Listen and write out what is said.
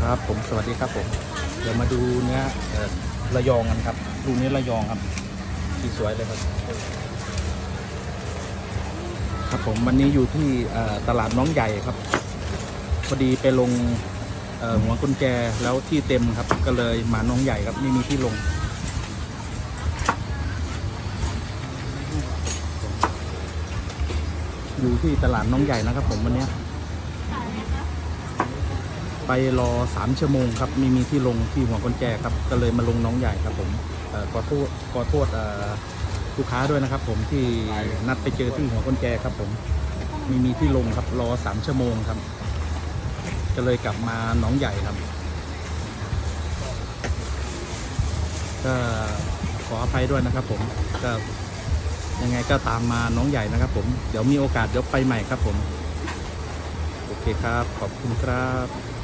ครับผมสวัสดีครับผมเดี๋ยวมาดูเนื้อระยองกันครับ ดูเนื้อระยองครับสีสวยเลยครับ ครับผมวันนี้อยู่ที่ตลาดน้องใหญ่ครับพอดีไปลงหัวกุญแจแล้วที่เต็มครับ ก็เลยมาน้องใหญ่ครับไม่มีที่ลงอยู่ที่ตลาดน้องใหญ่นะครับผมวันนี้ ไปรอสามชั่วโมงครับไม่มีที่ลงที่หัวกุญแจครับก็เลยมาลงน้องใหญ่ครับผมขอโทษขอโทษลูกค้าด้วยนะครับ ผมที่นัดไปเจอที่หัวกุญแจครับ ผมไม่มีที่ลงครับรอสามชั่วโมงครับ ก็เลยกลับมาน้องใหญ่ครับก็ขออภัยด้วยนะครับ ผมก็ยังไงก็ตามมาน้องใหญ่นะครับ ผมเดี๋ยวมีโอกาสเดี๋ยวไปใหม่ครับผมโอเคครับ ขอบคุณครับ